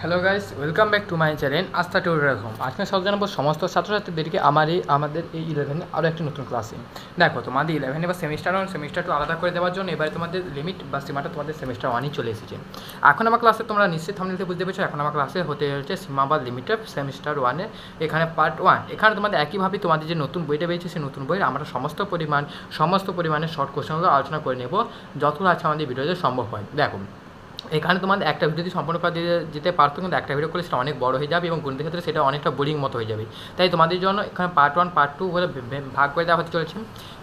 Hello guys welcome back to my channel Astha tutorial home আজকে সব জানাব সমস্ত ছাত্রছাত্রীদেরকে আমার এই, আমাদের এই ইলেভেনে আরও একটি নতুন ক্লাসে দেখো, তোমাদের ইলেভেনে বা সেমিস্টার ওয়ান সেমিস্টার টু আলাদা করে দেওয়ার জন্য এবারে তোমাদের লিমিট বা সীমাটা তোমাদের সেমিস্টার ওয়ানই চলে এসেছে। এখন আমার ক্লাসে তোমরা নিশ্চিত থামলিতে বুঝতে পেরেছ, এখন আমার ক্লাসে হতে হচ্ছে সীমা বা লিমিটেড সেমিস্টার ওয়ানে এখানে পার্ট ওয়ান এখানে তোমাদের একইভাবে তোমাদের যে নতুন বইটা পেয়েছে সেই নতুন বইয়ের আমরা সমস্ত পরিমাণ, সমস্ত পরিমাণে শর্ট কোশ্চেনগুলো আলোচনা করে নেব, যতগুলো আছে আমাদের ভিডিওতে সম্ভব হয়। দেখো এখানে তোমাদের একটা ভিডিও যদি সম্পূর্ণ করা যেতে পারতো, কিন্তু একটা ভিডিও করলে সেটা অনেক বড় হয়ে যাবে এবং গণিতের ক্ষেত্রে সেটা অনেকটা বোরিং মতো হয়ে যাবে। তাই তোমাদের জন্য এখানে পার্ট ওয়ান পার্ট টু বলে ভাগ করে দেওয়া হতে চলেছে।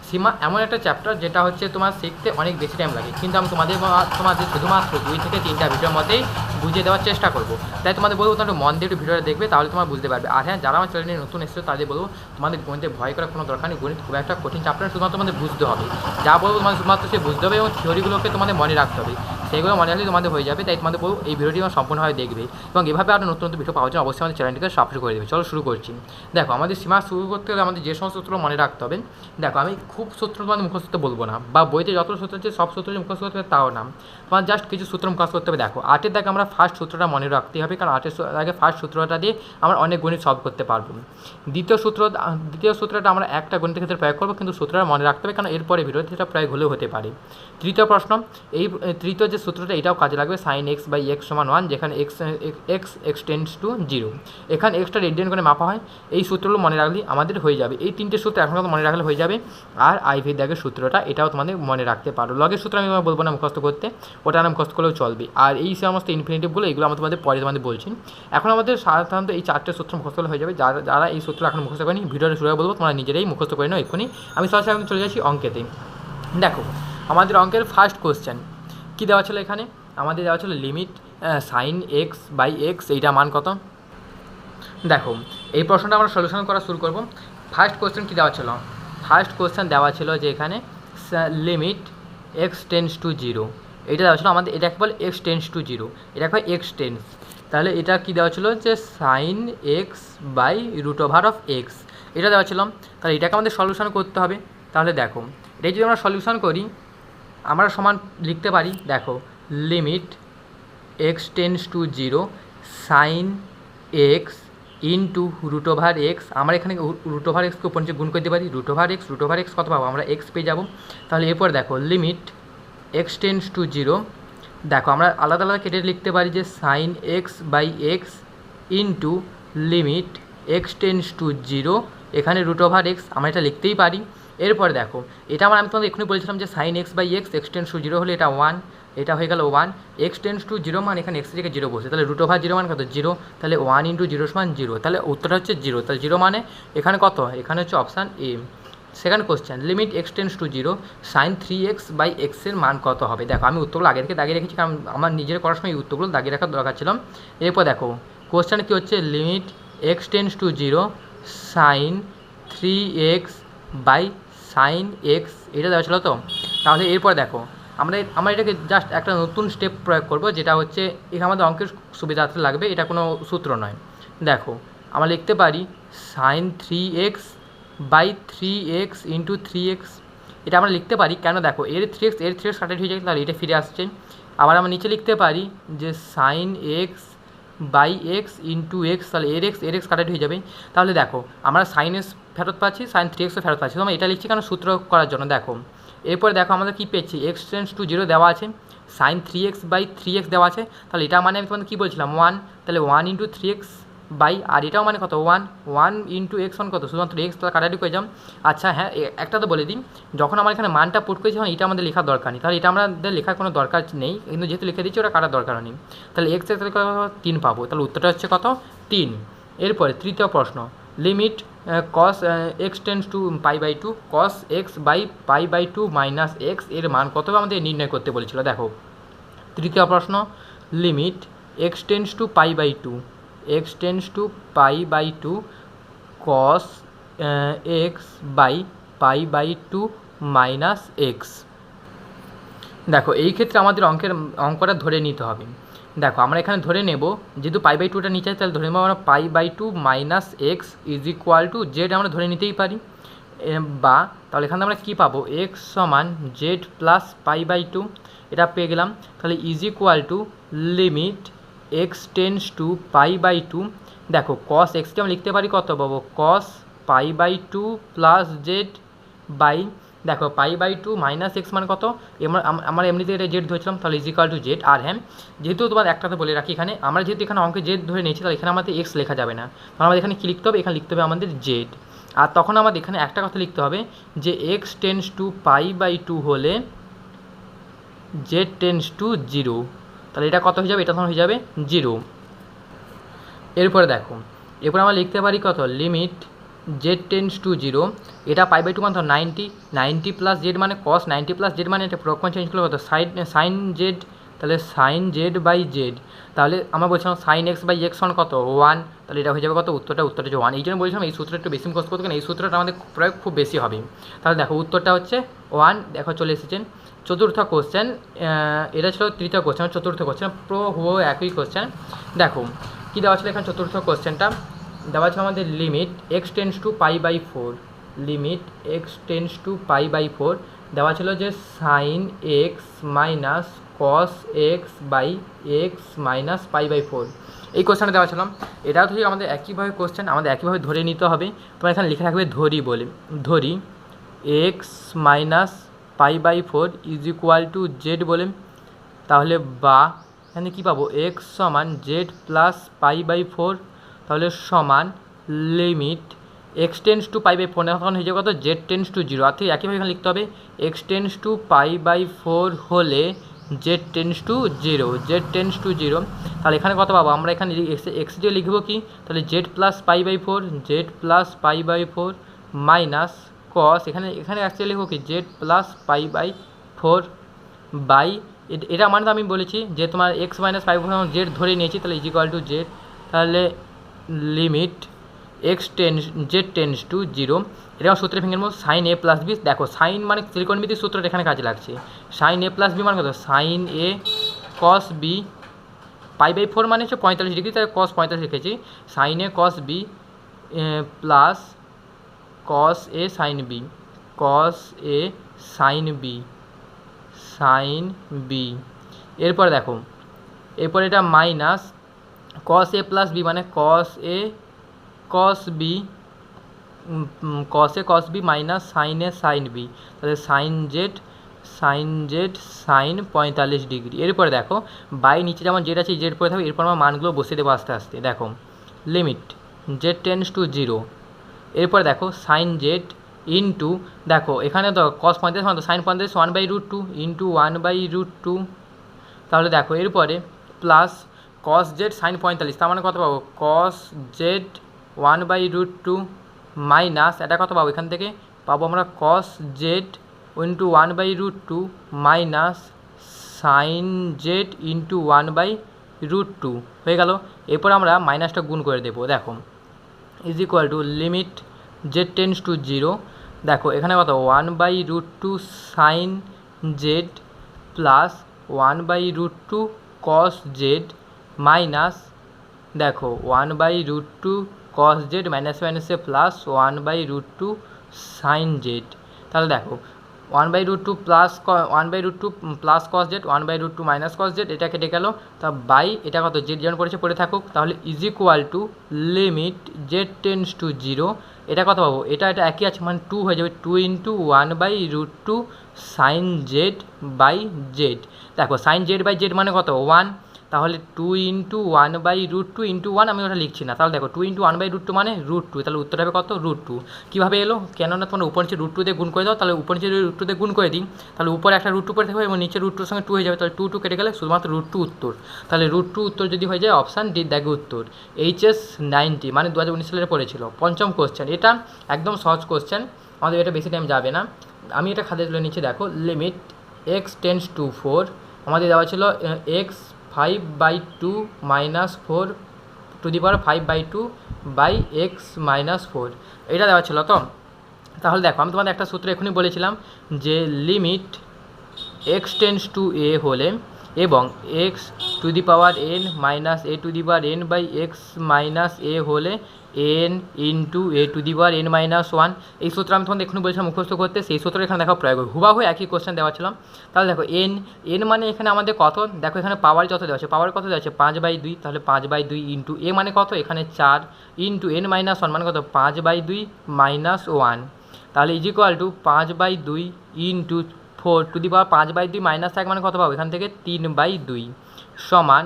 সীমা, এমন একটা চ্যাপ্টার যেটা হচ্ছে তোমার শিখতে অনেক বেশি টাইম লাগে। কিন্তু আমি তোমাদের তোমাদের শুধুমাত্র দুই থেকে তিনটা ভিডিওর মধ্যেই বুঝিয়ে দেওয়ার চেষ্টা করব। তাই তোমাদের বলব, তোমরা মন দিয়ে একটু ভিডিওটা দেখবে, তাহলে তোমরা বুঝতে পারবে। আর হ্যাঁ যারা আমার চ্যানেলে নতুন এসেছ, তাদের বলব, তোমাদের গণিতে ভয় করার কোনো দরকার নেই। গণিত খুব একটা কঠিন চ্যাপ্টার শুধুমাত্র তোমাদের বুঝতে হবে। যা বলব, তোমাদের শুধুমাত্র সে বুঝতে হবে এবং থিওরিগুলোকে তোমাদের মনে রাখতে হবে। সেইগুলো মনে রাখলে তোমাদের হয়ে যাবে, তাই তোমাদের বলব এই ভিডিওটি আমার সম্পূর্ণভাবে দেখবে এবং এভাবে আরও নতুন নতুন ভিডিও পাওয়ার জন্য অবশ্যই আমাদের চ্যানেলটিকে সাবস্ক্রাইব করে দেবে। চলো শুরু করছি। দেখো, আমাদের সীমা শুরু করতে গেলে আমাদের যে সমস্ত সূত্র মনে রাখতে হবে, দেখো, আমি খুব সূত্র তোমাদের মুখস্থ বলব না, বা বইতে যত সূত্র আছে সব সূত্র মুখস্থ করতে হবে তাও না। তোমার জাস্ট কিছু সূত্র মুখস্থ করতে হবে, দেখো, আটের দাগে আমরা ফার্স্ট সূত্রটা মনে রাখতে হবে, কারণ আটের আগে ফার্স্ট সূত্রটা দিয়ে আমরা অনেক গণিত সলভ করতে পারব। দ্বিতীয় সূত্র, দ্বিতীয় সূত্রটা আমরা একটা গণিতের ক্ষেত্রে প্রয়োগ করব, কিন্তু সূত্রটা মনে রাখতে হবে, কারণ এরপরে ভিডিওতে সেটা হলেও হতে পারে। তৃতীয় প্রশ্ন, এই, তৃতীয় যে সূত্রটা, এটাও কাজে লাগবে সাইন এক্স বাই এক্স সমান ওয়ান যেখানে x x x tends to zero এখানে এক্সটা রেডিয়ান করে মাপা হয়, এই সূত্রগুলো মনে রাখলে আমাদের হয়ে যাবে। এই তিনটে সূত্র এখন মনে রাখলে হয়ে যাবে। আর আইভি দাগের সূত্রটা, এটাও তোমাদের মনে রাখতে পারো। লগের সূত্র আমি বলব না, মুখস্থ করতে। ওটা না মুখস্থ করলেও চলবে। আর এই সমস্ত ইনফিনিটিভগুলো এগুলো আমরা তোমাদের পরে তোমাদের বলছি। এখন আমাদের সাধারণত এই চারটে সূত্র করলে হয়ে যাবে। যারা যারা এই সূত্র এখন মুখস্থ করেনি, ভিডিওটা শুরু বলব, তোমরা নিজেরাই মুখস্থ করে নাও এক্ষুনি। আমি সরাসরি চলে যাচ্ছি অঙ্কেতে। দেখো, আমাদের অঙ্কের ফার্স্ট কোশ্চেন কী দেওয়া ছিল এখানে? আমাদের দেওয়া ছিল limit sine x by x এইটা মান কত? দেখো, এই প্রশ্নটা আমরা সলিউশন করা শুরু করব। ফার্স্ট কোশ্চেন কী দেওয়া ছিল? ফার্স্ট কোশ্চেন দেওয়া ছিল যে এখানে limit x tends to zero এটা দেওয়া ছিল আমাদের, এটাকে বলে এক্স টেন্স টু জিরো এটাকে হয় এক্স টেন্স তাহলে এটা কী দেওয়া ছিল? যে sine x by root over of x এটা দেওয়া ছিল। তাহলে এটাকে আমাদের সলিউশন করতে হবে। তাহলে দেখো, এটা যদি আমরা সলিউশন করি আমরা সমান লিখতে পারি, দেখো limit x tends to zero sine x into root over x আমরা এখানে রুট ওভার এক্সকে উপর গুণ করতে পারি root over x root over x কত পাবো? আমরা এক্স পেয়ে যাব। তাহলে এরপর দেখো limit x tends to zero দেখো, আমরা আলাদা আলাদা কেটে লিখতে পারি যে sine x by x into limit x tends to zero এখানে রুট ওভার এক্স আমরা এটা লিখতেই পারি। এরপরে দেখো, এটা আমার আমি তোমাদের এক্ষুনি বলেছিলাম যে sine x by x x tends to zero হলে এটা ওয়ান এটা হয়ে গেল one x tends to zero মান এখানে এক্স থেকে জিরো বসে, তাহলে রুট ওভার জিরো মান কত? জিরো তাহলে ওয়ান ইন্টু জিরো সমান জিরো তাহলে উত্তরটা হচ্ছে জিরো তাহলে জিরো মানে এখানে কত? এখানে হচ্ছে option A second question limit x tends to zero sine three x by এক্সের মান কত হবে? দেখো, আমি উত্তরগুলো আগে থেকে দাগিয়ে রেখেছি, কারণ আমার নিজের করার সময় উত্তরগুলো দাগিয়ে রাখার দরকার ছিল। এরপর দেখো কোশ্চেন কী হচ্ছে? Limit x tends to zero sine three x by sine x, এটা দেওয়া ছিল তো? তাহলে এরপর দেখো, আমরা আমরা এটাকে জাস্ট একটা নতুন স্টেপ প্রয়োগ করব, যেটা হচ্ছে এখানে আমাদের অঙ্কের সুবিধার্থে লাগবে, এটা কোনো সূত্র নয়। দেখো, আমরা লিখতে পারি sine three x by three x into three x. এটা আমরা লিখতে পারি, কেন দেখো, এর থ্রি এক্স, এর থ্রি এক্স কাটেক্ট হয়ে যায় তাহলে এটা ফিরে আসছে। আবার আমরা নিচে লিখতে পারি যে sine x by x into x, তাহলে এর এক্সের এক্স কাটেক্ট হয়ে যাবে। তাহলে দেখো, আমরা সাইন এক্স ফেরত পাচ্ছি সাইন থ্রি এক্সও ফেরত পাচ্ছি। তো আমরা এটা লিখছি কেন সূত্র করার জন্য? দেখো, এরপরে দেখো আমাদের কী পেয়েছি? এক্স টেন্স টু জিরো দেওয়া আছে। Sine three x by three x দেওয়া আছে। তাহলে এটা মানে আমি তোমাদের কী বলছিলাম? ওয়ান তাহলে one into three x by আর এটাও মানে কত? One one into x one কত? শুধুমাত্র এক্স তাহলে কাটাটি করে যাম আচ্ছা হ্যাঁ একটা তো বলে দিই। যখন আমার এখানে মানটা পুট করেছি, তখন এটা আমাদের লেখার দরকার নেই। তাহলে এটা আমাদের লেখার কোনো দরকার নেই। কিন্তু যেহেতু লিখে দিচ্ছি ওটা কাটার দরকার নেই। তাহলে এক্স কত? তিন পাবো। তাহলে উত্তরটা হচ্ছে কত? তিন। এরপরে তৃতীয় প্রশ্ন। Limit cos x tends to pi by two cos x by pi by two minus এক্সের মান কত আমাদের নির্ণয় করতে বলেছিল, দেখো। তৃতীয় প্রশ্ন limit x tends to pi by two x tends to pi by two cos x by pi by two minus x দেখো, এই ক্ষেত্রে আমাদের অঙ্কের, অঙ্কটা ধরে নিতে হবে। দেখো, আমরা এখানে ধরে নেব, যেহেতু পাই বাই টুটা নিচে তাহলে ধরে নেব আমরা pi by two minus x is equal to z আমরা ধরে নিতেই পারি। বা, তাহলে এখানে আমরা কী পাবো? এক্স সমান z plus pi by two এটা পেয়ে গেলাম। তাহলে is equal to limit x tends to pi by two দেখো কস এক্সকে আমি লিখতে পারি কত পাবো? Cos pi by two plus z by দেখো pi by two minus x মানে কত? আমরা এমনিতে এটা জেড ধরেছিলাম, তাহলে ইজিকাল টু জেড আর হ্যাঁ। যেহেতু তোমার একটা কথা বলে রাখি এখানে, আমরা যেহেতু এখানে অঙ্কে জেড ধরে নিয়েছি, তাহলে এখানে আমাদের এক্স লেখা যাবে না। তাহলে আমাদের এখানে কী লিখতে হবে? এখানে লিখতে হবে আমাদের জেড আর তখন আমাদের এখানে একটা কথা লিখতে হবে, যে x tends to pi by two হলে জেড টেন্স টু জিরো তাহলে এটা কত হয়ে যাবে? এটা তখন হয়ে যাবে জিরো এরপরে দেখো, এরপর আমরা লিখতে পারি কত? Limit z tends to zero, এটা পাই বাই টু মানে নাইনটি নাইনটি প্লাস জেড মানে কস নাইনটি প্লাস জেড মানে এটা প্রকরণ চেঞ্জ করলে কত? সাইন সাইন জেড তাহলে সাইন জেড বাই জেড তাহলে আমরা বলছিলাম সাইন এক্স বাই এক্স কত? ওয়ান তাহলে এটা হয়ে যাবে কত? উত্তরটা উত্তরটা হচ্ছে ওয়ান এই জন্য বলছিলাম এই সূত্রটা একটু বেশি মুখস্থ করতে কারণ এই সূত্রটা আমাদের প্রয়োগ খুব বেশি হবে। তাহলে দেখো উত্তরটা হচ্ছে ওয়ান দেখো চলে এসেছেন। চতুর্থ কোশ্চেন এটা ছিল তৃতীয় কোশ্চেন চতুর্থ কোশ্চেন প্রো হুয়ো একই কোশ্চেন দেখো, কী দেওয়া ছিল এখানে চতুর্থ কোশ্চেনটা দেওয়া ছিল আমাদের limit x tends to pi by four limit x tends to pi by four দেওয়া ছিল যে sine x minus cos x by x minus pi by four এই কোশ্চেনটা দেওয়া ছিল এটাও ঠিক আমাদের একইভাবে কোশ্চেন আমাদের একইভাবে ধরে নিতে হবে। তোমার এখানে লিখে রাখবে ধরি বলে। ধরি x minus pi by four is equal to z বলে। তাহলে বা এখানে কী পাবো? এক্স সমান z plus pi by four তাহলে সমান limit x tends to pi by four তখন হয়ে যাবে কত? জেড টেন্স টু জিরো আর একইভাবে এখানে লিখতে হবে x tends to pi by four হলে z tends to zero z tends to zero তাহলে এখানে কত পাবো? আমরা এখানে এক্স দিয়ে লিখব কি? তাহলে z plus pi by four z plus pi by four minus cos এখানে এখানে অ্যাকচুয়ালি লিখব কি? Z plus pi by four by এটা মানে তো আমি বলেছি যে তোমার এক্স মাইনাস ফাইভ জেড ধরে নিয়েছি, তাহলে ইজ ইকুয়াল টু জেড তাহলে limit x tends z tends to zero আমার সূত্রে ভেঙে নেব সাইন এ প্লাস বি দেখো সাইন মানে ত্রিকোণমিতির সূত্রটা এখানে কাজে লাগছে। সাইন এ প্লাস বি মানে কত? Sine a cos b pi by four মানে হচ্ছে পঁয়তাল্লিশ ডিগ্রি তাই কস পঁয়তাল্লিশ রেখেছি। Sine a cos b plus cos a sine b cos a sine b sine b এরপরে দেখো, এরপর এটা minus cos a plus b মানে cos a cos b cos cos b minus sine sine b তাহলে sine z sine z sine পঁয়তাল্লিশ degree. এরপরে দেখো, by নিচে যেমন জেড আছে জেড পরে থাকবে, এরপর আমার মানগুলো বসিয়ে দেবো আস্তে আস্তে। দেখো limit z tends to zero এরপর দেখো সাইন জেড ইন্টু দেখো, এখানে তো কস পঁয়তাল্লিশ মানে সাইন পঁয়তাল্লিশ one by root two into one by root two তাহলে দেখো, এরপরে প্লাস কস জেড সাইন পঁয়তাল্লিশ, তার মানে কত পাবো? Cos z one by root two minus এটা কত পাবো এখান থেকে? পাবো আমরা cos z into one by root two minus sine z into one by root two হয়ে গেল? এরপর আমরা মাইনাসটা গুণ করে দেবো, দেখো। Is equal to limit z tends to zero দেখো, এখানে কত? One by root two sine z plus one by root two cos z minus, দেখো one by root two cos z minus মাইনাসে plus one by root two sine z তাহলে দেখো one by root two plus one by root two plus cos z one by root two minus cos z এটা কেটে গেল। তা by এটা কত? Z যেমন পড়েছে, পড়ে থাকুক। তাহলে is equal to limit z tends to zero এটা কত পাবো? এটা এটা একই আছে মানে টু হয়ে যাবে। Two into one by root two sine z by z দেখো সাইন জেড বাই জেড মানে কত? ওয়ান তাহলে two into one by root two into one আমি ওটা লিখছি না। তাহলে দেখো two into one by root two মানে রুট টু তাহলে উত্তর হবে কত? রুট টু কীভাবে এলো? কেননা তোমরা উপর নিচে রুট টু দিয়ে গুণ করে দাও, তাহলে উপর নিচে রুট টু দিয়ে গুণ করে দিই। তাহলে উপরে একটা রুট টু পরে থাকবে এবং নিচে রুট টুর সঙ্গে টু হয়ে যাবে, তাহলে টু টু কেটে গেলে শুধুমাত্র রুট টু উত্তর। তাহলে রুট টু উত্তর যদি হয়ে যায় অপশান ডি দেখে উত্তর। এইচএস নাইনটি মানে দু হাজার উনিশ সালে পড়েছিল। পঞ্চম কোশ্চেন এটা একদম সহজ কোশ্চেন আমাদের এটা বেশি টাইম যাবে না। আমি এটা খাতে তুলে নিচ্ছি, দেখো। Limit x tends to four আমাদের দেওয়া ছিল x five by two minus four to the power five by two by x minus four এটা দেওয়া ছিল তো? তাহলে দেখো, আমি তোমাদের একটা সূত্র এখনই বলেছিলাম যে limit x tends to a হলে এবং x to the power n minus a to the power n by x minus a হলে n into a to the power n minus one. এই সূত্র আমি তোমাদের এখনই বলেছিলাম মুখস্থ করতে, সেই সূত্র এখানে দেখো প্রয়োগ হবে হুবাহু একই কোশ্চেন দেওয়া ছিল তাহলে দেখো, এন এন মানে এখানে আমাদের কত? দেখো এখানে পাওয়ার যত দেওয়া আছে পাওয়ার কত দেওয়া আছে? পাঁচ বাই দুই, তাহলে পাঁচ বাই দুই ইন্টু এ মানে কত? এখানে চার ইন্টু এন মাইনাস ওয়ান মানে কত? পাঁচ বাই দুই মাইনাস ওয়ান। তাহলে ইজ ইকুয়াল টু পাঁচ বাই দুই into four to the power পাঁচ বাই দুই মাইনাস এক মানে কত পাবো? এখান থেকে তিন বাই দুই সমান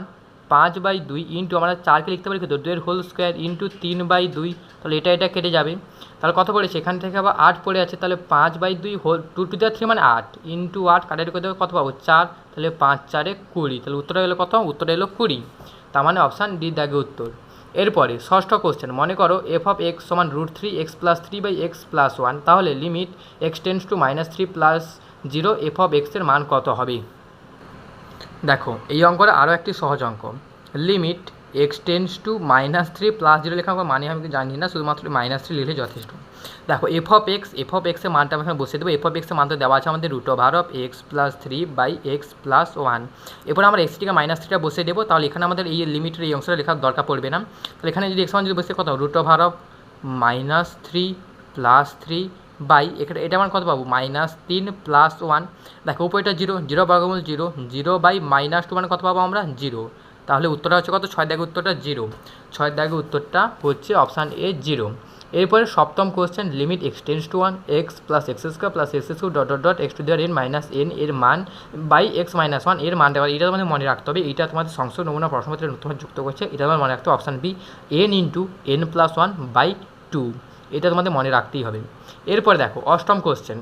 পাঁচ বাই দুই ইন্টু আমরা চারকে লিখতে পারি কত দুয়ের হোল স্কোয়ার ইন্টু তিন বাই দুই। তাহলে এটা এটা কেটে যাবে। তাহলে কত পড়েছে? এখান থেকে আবার আট পড়ে আছে। তাহলে পাঁচ বাই দুই হোল টু টু দেওয়ার থ্রি মানে আট। ইন্টু আট কাটারি করে দেবে কত পাবো? চার। তাহলে পাঁচ, চারে কুড়ি। তাহলে উত্তরটা এলো কত? উত্তরটা এলো কুড়ি। তার মানে অপশান ডি দাগে উত্তর। এরপরে ষষ্ঠ কোশ্চেন মনে করো এফ অফ এক্স সমান root three x plus three by x plus one তাহলে limit x tends to minus three plus zero f of এক্সের মান কত হবে? দেখো, এই অঙ্কটা আরও একটি সহজ অঙ্ক। Limit x tends to minus three plus zero লেখা মানে আমি জানি না, শুধুমাত্র মাইনাস থ্রি লিখলে যথেষ্ট। দেখো f of x f of এক্সের মানটা আমি বসিয়ে দেবো। এফ অফ এক্সের মানটা দেওয়া আছে আমাদের root over of x plus three by x plus one এরপর আমরা এক্সটিকে মাইনাস থ্রিটা বসিয়ে দেবো। তাহলে এখানে আমাদের এই লিমিটের এই অংশটা লেখার দরকার পড়বে না। তাহলে এখানে যদি এক্স ওয়ান যদি বসে কত? Root over of minus three plus three by, এখানে এটা আমার কত পাবো? মাইনাস তিন প্লাস ওয়ান। দেখো উপরটা জিরো জিরো বর্গমূল zero zero by minus two মানে কত পাবো আমরা? জিরো। তাহলে উত্তরটা হচ্ছে কত? ছয় দাগের উত্তরটা জিরো। ছয় দাগের উত্তরটা হচ্ছে অপশান এ জিরো। এরপরে সপ্তম question limit x tends to one x plus x square plus x square dot dot dot x to দেওয়ার এন মাইনাস এন এর মান বাই এক্স মাইনাস ওয়ানের মান দেওয়ার এটা তোমাদের মনে রাখতে হবে, এটা তোমাদের সংশোধন নমুনা প্রশ্নপত্রে নতুন যুক্ত করছে। এটা তোমার মনে রাখতে হবে option b n into n plus one by two এটা তোমাদের মনে রাখতেই হবে। এরপরে দেখো, অষ্টম কোশ্চেন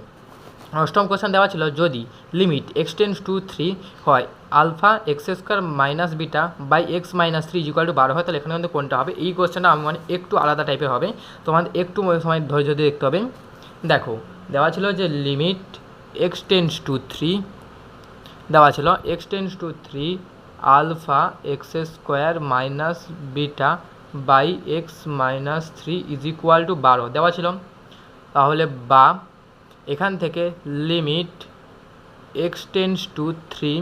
অষ্টম কোশ্চেন দেওয়া ছিল যদি limit x tends to three হয় alpha x square minus beta by x minus three equal to বারো হয়, তাহলে এখানে কিন্তু কোনটা হবে? এই কোশ্চেনটা আমি মানে একটু আলাদা টাইপের হবে। তোমাদের একটু সময় ধৈর্য দিয়ে দেখতে হবে। দেখো, দেওয়া ছিল যে লিমিট এক্সটেন্স টু থ্রি দেওয়া ছিল x tends to three alpha x square minus beta by x minus three is equal to বারো। দেওয়া ছিল তাহলে বা এখান থেকে limit x tends to three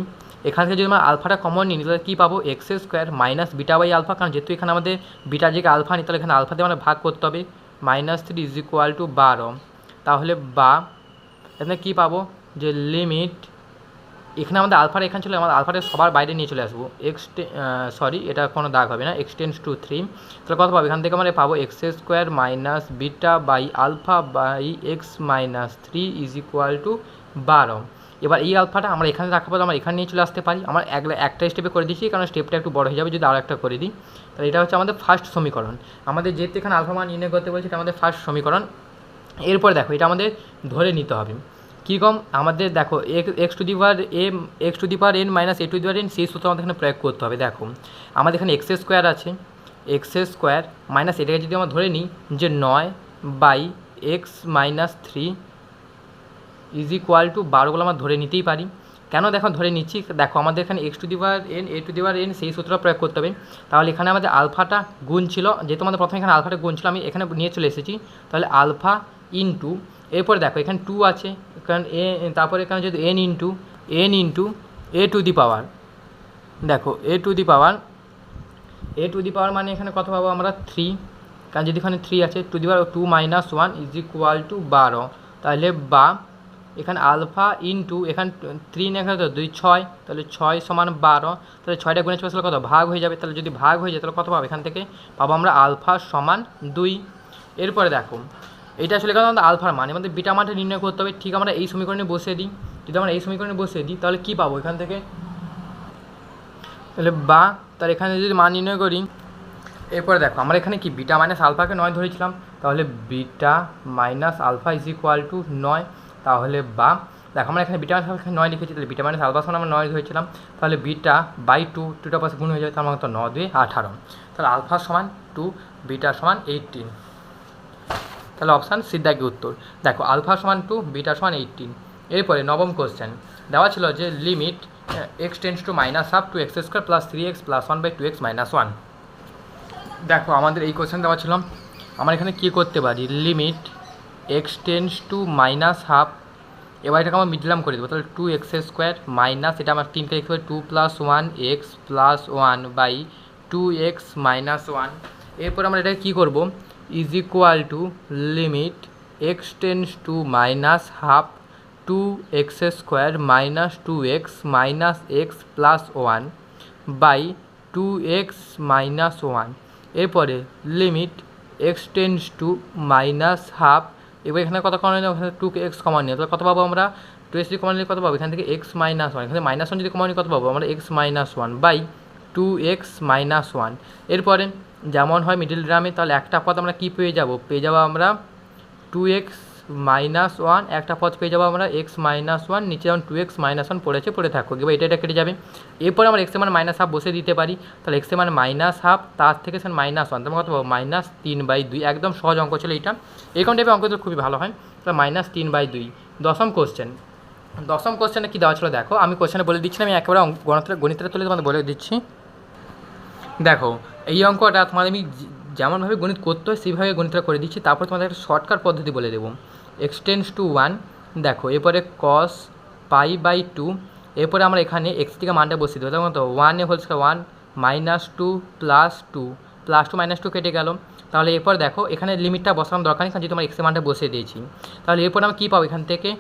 এখান থেকে যদি আমরা আলফাটা কমন নিই, তাহলে কী পাবো? X square minus beta by alpha কারণ যেহেতু এখানে আমাদের বিটা যে আলফা নিই, তাহলে এখানে আলফা দিয়ে ভাগ করতে হবে। Minus three is equal to বারো। তাহলে বা এখানে কী পাবো? যে লিমিট এখানে আমাদের আলফাটা এখানে ছিল, আমাদের আলফাটা সবার বাইরে নিয়ে চলে আসব। এক্স সরি এটা কোনো দাগ হবে না। এক্স টেন্স টু থ্রি তাহলে কত পাবো? এখান থেকে আমরা পাবো x square minus beta by alpha by x minus three is equal to বারো। এবার এই আলফাটা আমরা এখানে রাখার পর আমরা এখানে নিয়ে চলে আসতে পারি। আমার এক, একটা স্টেপে করে দিচ্ছি কারণ স্টেপটা একটু বড় হয়ে যাবে, যদি আরও একটা করে দিই। তাহলে এটা হচ্ছে আমাদের ফার্স্ট সমীকরণ। আমাদের যেহেতু এখানে আলফা মান নির্ণয় করতে বলছি, এটা আমাদের ফার্স্ট সমীকরণ। এরপর দেখো, এটা আমাদের ধরে নিতে হবে। কীরকম আমাদের দেখো x to the power m x to the power n minus a to the power n সেই সূত্র আমাদের এখানে প্রয়োগ করতে হবে। দেখো, আমাদের এখানে এক্স স্কোয়ার আছে। এক্স স্কোয়ার মাইনাস এটাকে যদি আমরা ধরে নিই যে নয় by x minus three is equal to বারোগুলো আমরা ধরে নিতেই পারি। কেন দেখো ধরে নিচ্ছি? দেখো, আমাদের এখানে x to the power n a to the power n সেই সূত্র প্রয়োগ করতে হবে। তাহলে এখানে আমাদের আলফাটা গুণ ছিল, যেহেতু আমাদের প্রথমে এখানে আলফাটা গুণ ছিল, আমি এখানে নিয়ে চলে এসেছি। তাহলে আলফা ইন্টু এরপরে দেখো, এখানে টু আছে কারণ এ তারপরে এখানে যদি n into n into a to the power দেখো a to the power A to the power মানে এখানে কত পাবো আমরা? থ্রি কারণ যদি এখানে থ্রি আছে to the power two minus one is equal to বারো, তাহলে বা, এখানে আলফা ইন্টু এখানে থ্রি না এখানে তো দুই, ছয়, তাহলে ছয় সমান বারো, তাহলে ছয়টা গুণে ছয় কত? ভাগ হয়ে যাবে, তাহলে যদি ভাগ হয়ে যায়, তাহলে কত পাবো? এখান থেকে পাবো আমরা আলফা সমান দুই। এরপরে দেখো এটা আসলে কথা আমাদের আলফার মান, আমাদের বিটা মানটা নির্ণয় করতে হবে। ঠিক আমরা এই সমীকরণে বসিয়ে দিই। যদি আমরা এই সমীকরণে বসিয়ে দিই, তাহলে কী পাবো এখান থেকে? তাহলে বা, তার এখানে যদি মান নির্ণয় করি, এরপরে দেখো, আমরা এখানে কি বিটা মাইনাস আলফাকে নয় ধরেছিলাম, তাহলে beta minus alpha is equal to নয়, তাহলে বা, দেখো আমরা এখানে বিটা মাইনাস নয় লিখেছি, তাহলে বিটা মাইনাস আলফা সমান আমরা নয় ধরেছিলাম, তাহলে বিটা বাই টু টুটা পাশে গুণ হয়ে যাবে, তার মানে তো ন দুই আঠারো। তাহলে আলফা সমান টু, বিটা সমান এইটিন তাহলে অপশান সিদ্ধাকি উত্তর। দেখো, আলফা সমান টু বিটা সমান এইটিন এরপরে নবম কোশ্চেন দেওয়া ছিল যে limit x tends to minus half two x square plus three x plus one by two x minus one দেখো, আমাদের এই কোশ্চেন দেওয়া ছিল। আমরা এখানে কী করতে পারি? Limit x tends to minus half এবার এটাকে আমরা মিডলাম করে দেবো। তাহলে টু এক্স স্কোয়ার মাইনাস এটা আমার তিনকে লিখতে পারি two plus one x plus one by two x minus one এরপর আমরা এটাকে কী করব? Is equal to limit x tends to minus half two x square minus two x minus x plus one by two x minus one এরপরে limit x tends to minus half এবার এখানে কত common নিয়ে ওখানে two x common নিয়ে তাহলে কত পাবো আমরা? টু এক্স কমন নিলে কত পাবো? এখান থেকে এক্স মাইনাস ওয়ান এখানে মাইনাস ওয়ান যদি কমন নিয়ে কত পাবো? আমরা x minus one by two x minus one এরপরে যেমন হয় মিডিল ড্রামে তাহলে একটা পদ আমরা কী পেয়ে যাব? পেয়ে যাব আমরা টু এক্স মাইনাস ওয়ান একটা পথ পেয়ে যাব আমরা এক্স মাইনাস ওয়ান নিচে যেমন টু এক্স মাইনাস ওয়ান পড়েছে, পড়ে থাকো। এবার এটা এটা কেটে যাবে। এরপরে আমরা এক্সের মান মাইনাস হাফ বসে দিতে পারি। তাহলে এক্সের মান মাইনাস হাফ তার থেকে সেন মাইনাস ওয়ান তোমার কত পাবো? মাইনাস তিন বাই দুই। একদম সহজ অঙ্ক ছিল এইটা। এরকম টাইপের অঙ্ক তো খুবই ভালো হয়। তাহলে মাইনাস তিন বাই দুই। দশম কোশ্চেন দশম কোশ্চেনে কী দেওয়া ছিল? দেখো, আমি কোশ্চেনে বলে দিচ্ছি আমি একেবারে গণিতের গণিতটা তুলে তোমাদের বলে দিচ্ছি। দেখো এই অঙ্কটা তোমাদের আমি যেমনভাবে গণিত করতে হয়, সেইভাবে গণিতটা করে দিচ্ছি। তারপর তোমাদের একটা শর্টকাট পদ্ধতি বলে দেবো। এক্সটেন্স টু ওয়ান দেখো, এরপরে কস পাই বাই টু এরপরে আমরা এখানে এক্স থেকে মানটা বসিয়ে দেবো। তখন তো ওয়ান এ whole one minus two plus two plus two minus two কেটে গেল। তাহলে এরপর দেখো, এখানে লিমিটটা বসানোর দরকার নেই, কারণ যেহেতু আমরা এক্সের মানটা বসিয়ে দিয়েছি। তাহলে এরপর আমরা কী পাবো এখান থেকে?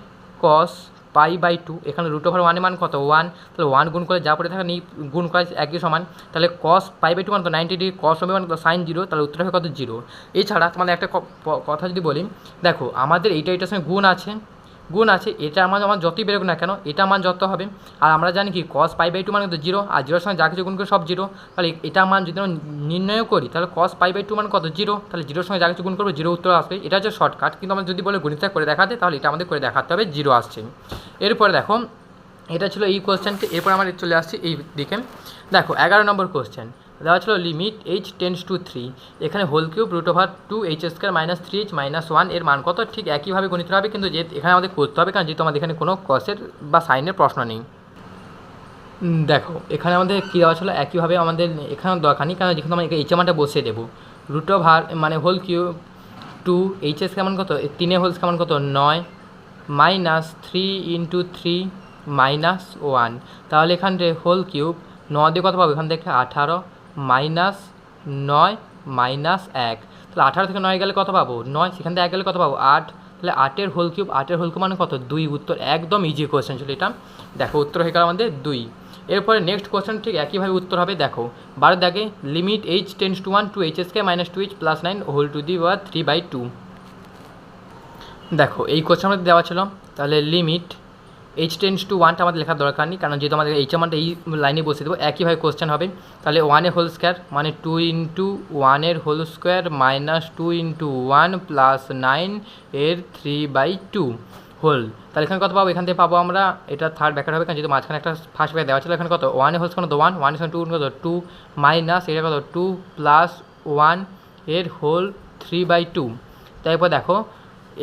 কস পাই বাই টু, এখানে রুট ওভার ওয়ানের মান কত? ওয়ান তাহলে ওয়ান গুণ করে যা পড়ে থাকে নি গুণ করা একই সমান। তাহলে কস পাই বাই টু মান তো নাইনটি ডিগ্রি কস হবে মানে সাইন জিরো তাহলে উত্তর হবে কত? জিরো এছাড়া তোমাদের একটা কথা যদি বলি, দেখো, আমাদের এইটা এইটার সঙ্গে গুণ আছে। গুণ আছে, এটা আমার আমার যতই বেরোক না কেন, এটা মান যত হবে। আর আমরা জানি কি কস পাই বাই টু মানে কত জিরো আর জিরোর সঙ্গে যা কিছু গুণ করে সব জিরো তাহলে এটা মান যদি আমরা নির্ণয় করি, তাহলে কস পাই বাই টু মানে কত? জিরো তাহলে জিরোর সঙ্গে যা কিছু গুণ করব জিরো উত্তর আসবে। এটা হচ্ছে শর্টকাট কিন্তু আমরা যদি বলে গণিতটা করে দেখাতে, তাহলে এটা আমাদের করে দেখাতে হবে জিরো আসছে। এরপরে দেখো, এটা ছিল এই কোশ্চেনটি এরপর আমরা চলে আসছি এই দিকে। দেখো, এগারো নম্বর কোশ্চেন দেওয়া ছিল limit h tends to three এখানে whole cube root over two h square minus three h minus ওয়ানের মান কত? ঠিক একইভাবে গণিত হবে, কিন্তু যে এখানে আমাদের করতে হবে, কারণ যেহেতু আমাদের এখানে কোনো কসের বা সাইনের প্রশ্ন নেই। দেখো, এখানে আমাদের কী দেওয়া ছিল? একইভাবে আমাদের এখানে দরকার নেই কারণ যেখানে আমরা এইচ মানটা বসিয়ে দেবো। রুট ওভার মানে হোল কিউব টু এইচএস কেমন কত? তিনে হোলস কেমন কত? নয় minus three into three minus one তাহলে এখান থেকে হোল কিউব নয় দিয়ে কত পাবো? এখান থেকে আঠারো। মাইনাস নয় মাইনাস এক। তাহলে আঠারো থেকে নয় গেলে কত পাবো? নয়, সেখান থেকে এক গেলে কত পাবো? আট। তাহলে আটের হোল কিউব আটের হোল কিউব মানে কত? দুই। উত্তর একদম ইজি কোয়েশ্চেন ছিল এটা। দেখো, উত্তর হয়ে গেল আমাদের দুই। এরপরে নেক্সট কোয়েশ্চেন ঠিক একইভাবে উত্তর হবে, দেখো। বারো দাগে limit h tends to one two h SK minus two h plus nine whole to the war three by two দেখো, এই কোশ্চেন আমাদের দেওয়া ছিল। তাহলে লিমিট এইচ টেন্স টু ওয়ানটা আমাদের লেখার দরকার নেই, কারণ যেহেতু আমাদের এইচ মানটা এই লাইনে বসিয়ে দেবো, একইভাবে কোশ্চেন হবে। তাহলে ওয়ানের হোল স্কোয়ার মানে টু ইন্টু ওয়ানের whole square minus two into one plus nine এর থ্রি বাই টু হোল তাহলে এখানে কত পাবো? এখান থেকে পাবো আমরা, এটা থার্ড ব্যাকেট হবে, কারণ যেহেতু মাঝখানে একটা ফার্স্ট ব্যাকেট দেওয়া ছিল, এখানে কত? ওয়ানের হোল স্কোয়ার ওয়ান ওয়ানের সঙ্গে টু কত টু মাইনাস এটা কত? টু প্লাস ওয়ানের হোল থ্রি বাই টু তারপর দেখো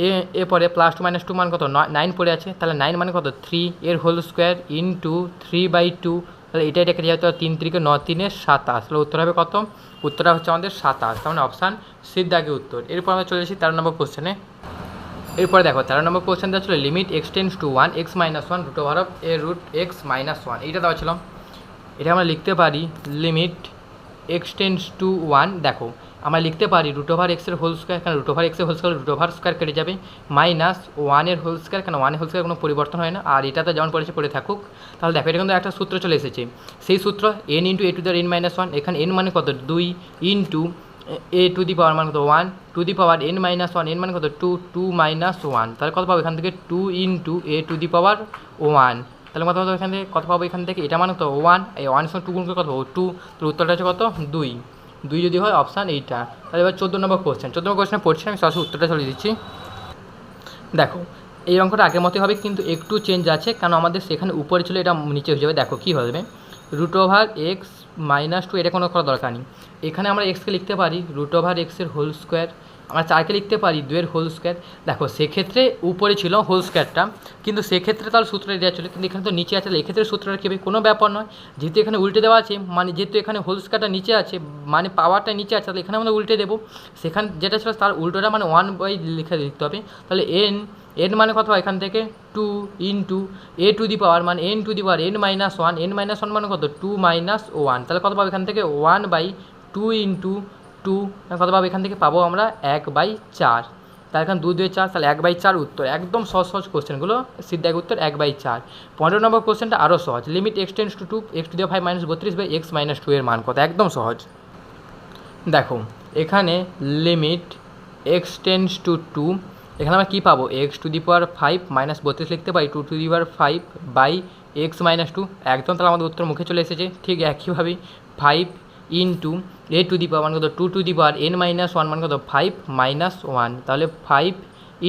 এ এরপরে প্লাস টু মাইনাস টু মান কত? নাইন পড়ে আছে। তাহলে নাইন মানে কত? থ্রি এর whole square into three by two তাহলে এটা এটাকে যেহেতু তিন তিরিকে ন তিনে সাতাশ। তাহলে উত্তর হবে কত? উত্তরটা হচ্ছে আমাদের সাতাশ। তার মানে অপশান সিদ্ধাগে উত্তর। এরপর আমরা চলে এসেছি তেরো নম্বর কোশ্চেনে এরপরে দেখো, তেরো নম্বর কোশ্চেন দেওয়া ছিল limit x tends to one x minus one root over of A root x minus one এইটা দেওয়া ছিল। এটা আমরা লিখতে পারি লিমিট এক্সটেন্স টু ওয়ান দেখো আমরা লিখতে পারি রুট ওভার এক্সের হোল স্কোয়ার কেন? রুট ওভার এক্সের whole square root over square কেটে যাবে। মাইনাস ওয়ানের হোল স্কোয়ার কেন? ওয়ানের হোল স্কোয়ার কোনো পরিবর্তন হয় না। আর এটাতে যেমন পড়েছে, পড়ে থাকুক। তাহলে দেখো, এটা কিন্তু একটা সূত্র চলে এসেছে। সেই সূত্র n into a to the n minus one এখানে এন মানে কত? দুই into A to the power মানে কত? One to the power n minus one n মানে কত? টু টু মাইনাস ওয়ান তাহলে কত পাবো এখান থেকে? Two into a to the power one তাহলে কত এখান থেকে? কত পাবো এখান থেকে? এটা মানে তো ওয়ান এই ওয়ানের সঙ্গে টু গুণ করে কত? পাবো টু তো উত্তরটা হচ্ছে কত? দুই। দুই যদি হয় অপশান এইটা। তাহলে এবার চোদ্দ নম্বর কোশ্চেন চোদ্দ নম্বর কোশ্চেনে পড়ছি, আমি সরাসরি উত্তরটা চলে দিচ্ছি। দেখো, এই অঙ্কটা আগের মতোই হবে, কিন্তু একটু চেঞ্জ আছে, কারণ আমাদের সেখানে উপরে ছিল, এটা নিচে হয়ে যাবে। দেখো কী হবে? Root over x minus two এটা কোনো করা দরকার নেই। এখানে আমরা এক্সকে লিখতে পারি রুট ওভার এক্সের হোল স্কোয়ার আমরা চারকে লিখতে পারি দুয়ের হোল স্কোয়ার দেখো, সেক্ষেত্রে উপরে ছিল হোল স্কোয়ারটা কিন্তু সেক্ষেত্রে তাহলে সূত্রটা দেওয়া ছিল, কিন্তু এখানে তো নিচে আছে এক্ষেত্রে সূত্রটা কী কোনো ব্যাপার নয়। যেহেতু এখানে উল্টে দেওয়া আছে মানে যেহেতু এখানে হোল স্কোয়ারটা নিচে আছে মানে পাওয়ারটা নিচে আছে, তাহলে এখানে আমরা উল্টে দেবো। সেখানে যেটা ছিল, তার উল্টোটা মানে ওয়ান বাই লিখে লিখতে হবে। তাহলে এন এন মানে কত এখান থেকে? Two into a to the power মানে n to the power n minus one n minus one মানে কত? টু মাইনাস ওয়ান তাহলে কত পাবো এখান থেকে? One by two into two কত পাবো, এখান থেকে পাবো আমরা এক বাই চার। তার এখানে দুই দুই, চার, তাহলে এক বাই চার উত্তর। একদম সহজ সহজ কোশ্চেনগুলো সিদ্ধ উত্তর, এক বাই চার। পনেরো নম্বর কোশ্চেনটা আরও সহজ। Limit x tends to two x to দিয়ে ফাইভ মাইনাস বত্রিশ বাই এক্স মাইনাস টু এর মান কত? একদম সহজ। দেখো, এখানে লিমিট এক্সটেন্স টু টু এখানে আমরা কী পাবো? X to the power five minus বত্রিশ লিখতে পারি two to the power five by x minus two একদম তাহলে আমাদের উত্তর মুখে চলে এসেছে। ঠিক একইভাবেই five into a to the power মান কত two to the power n minus one মান কত ফাইভ মাইনাস ওয়ান তাহলে five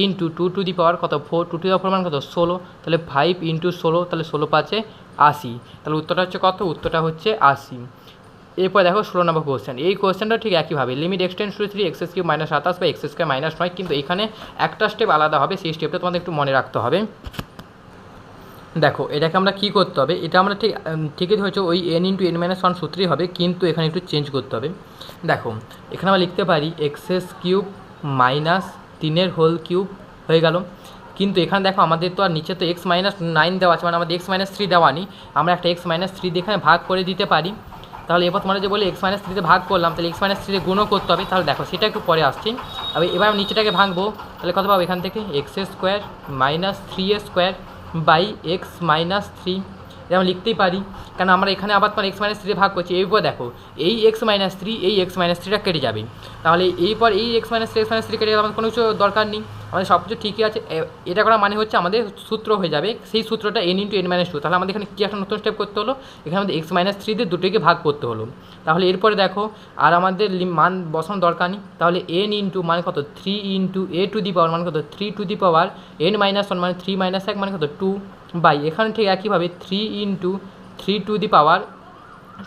into two to the power কত four two to the power মান কত ষোলো। তাহলে ফাইভ ইন্টু ষোলো, তাহলে ষোলো পাঁচে আশি। তাহলে উত্তরটা হচ্ছে কত? উত্তরটা হচ্ছে আশি। এরপর দেখো ষোলো নম্বর কোশ্চেন এই কোশ্চেনটা ঠিক একইভাবে। Limit x tends to three x cube minus সাতাশ বা এক্স স্কোয়ার মাইনাস নয়। কিন্তু এখানে একটা স্টেপ আলাদা হবে। সেই স্টেপটা তোমাদের একটু মনে রাখতে হবে। দেখো, এটাকে আমরা কী করতে হবে? এটা আমরা ঠিক ঠিকই হয়েছে ওই n into n minus one সূত্রেই হবে, কিন্তু এখানে একটু চেঞ্জ করতে হবে। দেখো, এখানে আমরা লিখতে পারি এক্সএস কিউব মাইনাস তিনের হোল কিউব হয়ে গেল। কিন্তু এখানে দেখো, আমাদের তো আর নিচে তো এক্স মাইনাস নাইন দেওয়া আছে মানে আমাদের এক্স মাইনাস থ্রি দেওয়া নেই। আমরা একটা এক্স মাইনাস থ্রি দিয়ে এখানে ভাগ করে দিতে পারি। তাহলে এবার তোমরা যে বলে এক্স মাইনাস থ্রিতে ভাগ করলাম, তাহলে এক্স মাইনাস থ্রিতে গুণও করতে হবে। তাহলে দেখো, সেটা একটু পরে আসছি। আমি এবার আমি নিচেটাকে ভাঙবো। তাহলে কত পাবো? এখান থেকে x square minus three square by x minus three. আমরা লিখতেই পারি। কারণ আমরা এখানে আবার তোমার এক্স মাইনাস থ্রি ভাগ করছি। এরপর দেখো, এই এক্স মাইনাস থ্রি এই এক্স মাইনাস থ্রিটা কেটে যাবে। তাহলে এরপর এই x minus three x minus three কেটে গেলে আমাদের কোনো কিছু দরকার নেই। আমাদের সব কিছু ঠিকই আছে। এটা করা মানে হচ্ছে আমাদের সূত্র হয়ে যাবে। সেই সূত্রটা n into n minus two তাহলে আমাদের এখানে কী একটা নতুন স্টেপ করতে হলো? এখানে আমাদের এক্স মাইনাস থ্রি দিয়ে দুটোকে ভাগ করতে হলো। তাহলে এরপরে দেখো, আর আমাদের মান বসানো দরকার নেই। তাহলে এন ইন্টু মানে কত? Three into a to the power মানে কত? Three to the power n minus one মানে থ্রি মাইনাস এক মানে কত? Two by. এখানে ঠিক একইভাবে three into three to the power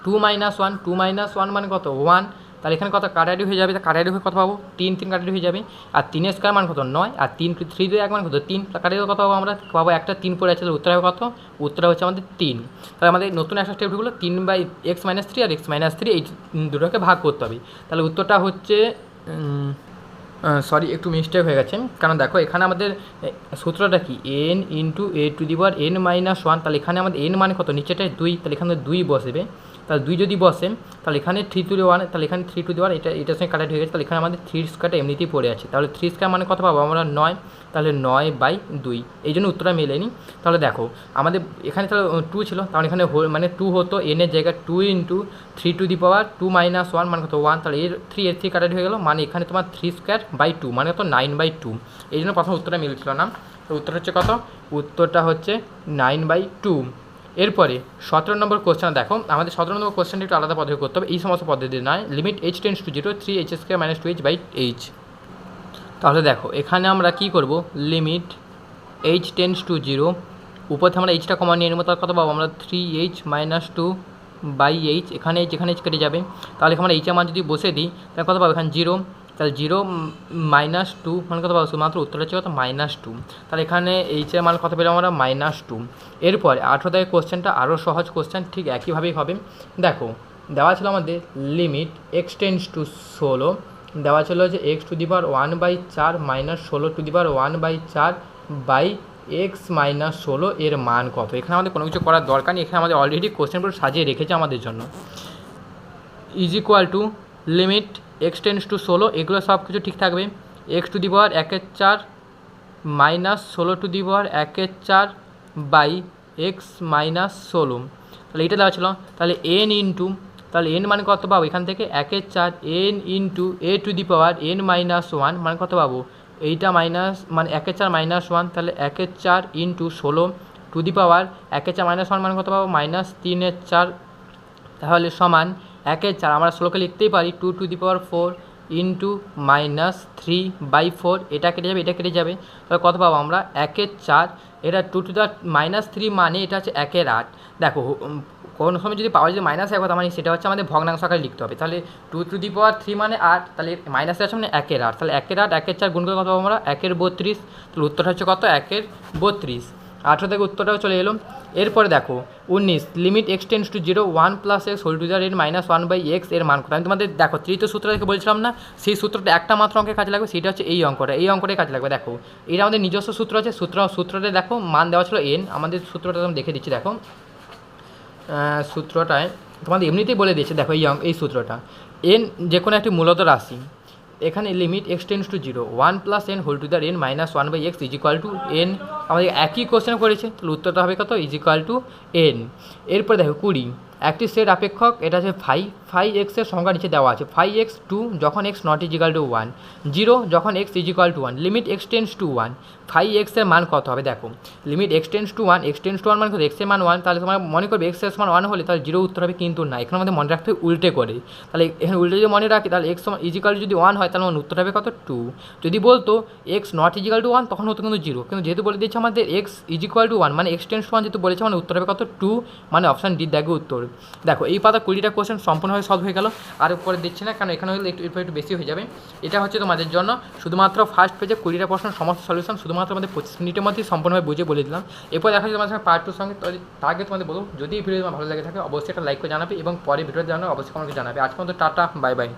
two minus one two minus one মানে কত? ওয়ান তাহলে এখানে কত? কাটারি হয়ে যাবে। কাটারি হয়ে কত পাবো? তিন তিন কাটারি হয়ে যাবে। আর তিনের স্কোয়ার মান কত? নয়। আর তিন থ্রি দুই এক মান কত? তিন। কাটারি কত পাবো আমরা? পাবো একটা, তিন পড়ে আছে, তাহলে উত্তর হবে কত? উত্তর হচ্ছে আমাদের তিন। তাহলে আমাদের নতুন একটা স্টেপ হলো তিন বাই এক্স মাইনাস থ্রি আর এক্স মাইনাস থ্রি এই দুটোকে ভাগ করতে হবে। তাহলে উত্তরটা হচ্ছে সরি একটু মিস্টেক হয়ে গেছে। কারণ দেখো, এখানে আমাদের সূত্রটা কি? N into a to the power n minus one তাহলে এখানে আমাদের এন মানে কত? নিচেটায় দুই, তাহলে এখানে দুই বসবে। তাহলে দুই যদি বসে তাহলে এখানে থ্রি টু ওয়ান তাহলে এখানে থ্রি টু ওয়ান এটা, এটার সঙ্গে কাটাটি হয়ে গেছে, তাহলে এখানে আমাদের থ্রি স্কোয়ারটা এমনিতেই পড়ে আছে। তাহলে থ্রি স্কোয়ার মানে কত পাবো? আমরা নয়, তাহলে নয় বাই দুই। এই জন্য উত্তরটা মেলেনি তাহলে দেখো, আমাদের এখানে তাহলে টু ছিল, তাহলে এখানে মানে টু হতো এনের জায়গায় two into three to the power two minus one মানে কত? ওয়ান তাহলে এর থ্রি এর থ্রি কাটাটি হয়ে গেলো মানে এখানে তোমার থ্রি স্কোয়ার বাই টু মানে কত? নাইন বাই টু এই জন্য প্রথম উত্তরটা মিলছিল না। তো উত্তর হচ্ছে কত? উত্তরটা হচ্ছে নাইন বাই টু এরপরে সতেরো নম্বর কোশ্চেন দেখো। আমাদের সতেরো নম্বর কোশ্চেনটা একটু আলাদা পদ্ধতি করতে হবে। এই সমস্ত পদ্ধতি নয়। Limit h tends to zero three h square minus two h by h তাহলে দেখো, এখানে আমরা কি করব? Limit h tends to zero উপর আমরা এইচটা কমা নিয়ে নেব। তার কথা পাবো আমরা three h minus two by h এখানে এইচ এখানে এইচ কেটে যাবে। তাহলে এখানে এইচের মান যদি বসে দিই, তাহলে কত পাবো? এখানে জিরো তাহলে জিরো মাইনাস টু মানে কত পাবো? শুধুমাত্র উত্তর হচ্ছে কত? মাইনাস টু তাহলে এখানে এইচের মান কত পেলাম আমরা? মাইনাস টু এরপরে আঠেরো থেকে কোশ্চেনটা আরও সহজ কোশ্চেন ঠিক একইভাবেই হবে। দেখো, দেওয়া ছিল আমাদের লিমিট এক্সটেন্স টু ষোলো। দেওয়া ছিল যে x to the one by চার মাইনাস ষোলো টু দি ওয়ান বাই চার বাই এক্স মাইনাস ষোলো এর মান কত? এখানে আমাদের কোনো কিছু করার দরকার নেই। এখানে আমাদের অলরেডি কোশ্চেনগুলো সাজিয়ে রেখেছে আমাদের জন্য। Is equal to limit x tends to ষোলো, এগুলো সব কিছু ঠিক থাকবে। এক্স টু দি পাওয়ার একের চার মাইনাস ষোলো টু দি পাওয়ার একের চার বাই এক্স মাইনাস ষোলো। তাহলে এটা দেওয়া ছিল। তাহলে এন ইন্টু তাহলে এন মানে কত পাবো? এখান থেকে একের চার n into a to the power n minus one মানে কত পাবো? এইটা মাইনাস মানে একের চার মাইনাস ওয়ান তাহলে একের চার ইন্টু ষোলো টু দি পাওয়ার একের চার মাইনাস ওয়ান মানে কত পাবো? মাইনাস তিনের চার। তাহলে সমান একের চার, আমরা ষোলোকে লিখতেই পারি two to the power four into minus three by four এটা কেটে যাবে, এটা কেটে যাবে। তাহলে কত পাবো আমরা? একের চার, এটা two to the minus three মানে এটা হচ্ছে একের আট। দেখো কোনো সময় যদি পাওয়ার যদি মাইনাস এক, তার মানে সেটা হচ্ছে আমাদের ভগ্নাংশ আকারে লিখতে হবে। তাহলে two to the power three মানে আট, তাহলে মাইনাসে আছে মানে একের আট। তাহলে একের আট একের চার গুণ করে কত পাবো আমরা? একের বত্রিশ। তাহলে উত্তরটা হচ্ছে কত? একের বত্রিশ। আঠেরো থেকে উত্তরটাও চলে এলো। এরপরে দেখো, উনিশ limit x tends to zero one plus x whole to rate minus one by এক্সের মান কত? আমি তোমাদের দেখো, তৃতীয় সূত্র থেকে বলছিলাম না, সেই সূত্রটা একটা মাত্র অঙ্কে কাজে লাগবে, সেটা হচ্ছে এই অঙ্কটা। এই অঙ্কটাই কাজে লাগবে, দেখো, এটা আমাদের নিজস্ব সূত্র আছে, সূত্র, সূত্রটা দেখো, মান দেওয়া ছিল এন আমাদের সূত্রটা আমি দেখে দিচ্ছি, দেখো। সূত্রটায় তোমাদের এমনিতেই বলে দিয়েছে, দেখো এই এই সূত্রটা। এন যে কোনো একটি মূলত রাশি এখানে limit x tends to zero one plus n whole to the n minus one by x is equal to n আমাদের একই কোশ্চেন করেছে, তাহলে উত্তরটা হবে কত? ইজিক্যাল টু এন এরপর দেখো কুড়ি, একটি সেট আপেক্ষক, এটা হচ্ছে ফাইভ ফাইভ এক্সের সংখ্যা নিচে দেওয়া আছে। ফাইভ এক্স টু যখন x not is equal to one zero যখন x is equal to one limit x tends to one five এক্সের মান কত হবে? দেখো limit x tends to one x tends to one মানে কত? এক্সের মান ওয়ান তাহলে তোমার মনে করবে এক্স মান ওয়ান হলে তাহলে জিরো উত্তর হবে কিন্তু না। এখানে আমাদের মনে রাখতে উল্টে করে। তাহলে এখানে উল্টে যদি মনে রাখি, তাহলে এক্স ইজিক্যাল যদি ওয়ান হয়, তাহলে আমার উত্তর হবে কত? টু যদি বলতো x not is equal to one তখন হতো কিন্তু জিরো কিন্তু যেহেতু বলে দিয়েছে আমাদের এক্স ইজিক্যাল টু ওয়ান মানে এক্সটেন্স টু ওয়ান যেহেতু বলেছে মানে উত্তর হবে কত? টু মানে অপশান ডি দেখবে উত্তর। দেখো, এই পাতা কুড়িটা কোশ্চেন সম্পূর্ণভাবে সলভ হয়ে গেল। আর উপরে দিচ্ছি না কারণ এখানে হলে একটু, এরপর একটু বেশি হয়ে যাবে। এটা হচ্ছে তোমাদের জন্য শুধুমাত্র ফার্স্ট পেজে কুড়িটা প্রশ্ন সমস্ত সলিউশন শুধুমাত্র আমাদের পঁচিশ মিনিটের মধ্যেই সম্পূর্ণভাবে বুঝে বলে দিলাম। এরপর দেখা যাচ্ছে তোমাদের পার্ট টুর সঙ্গে তাকে তোমাদের বলব, যদি ভিডিও তোমার ভালো লাগে থাকে, অবশ্যই একটা লাইক করে জানাবে এবং পরে ভিডিও জানাবে, অবশ্যই আমাকে জানাবে। আজকে মতো টাটা বাই বাই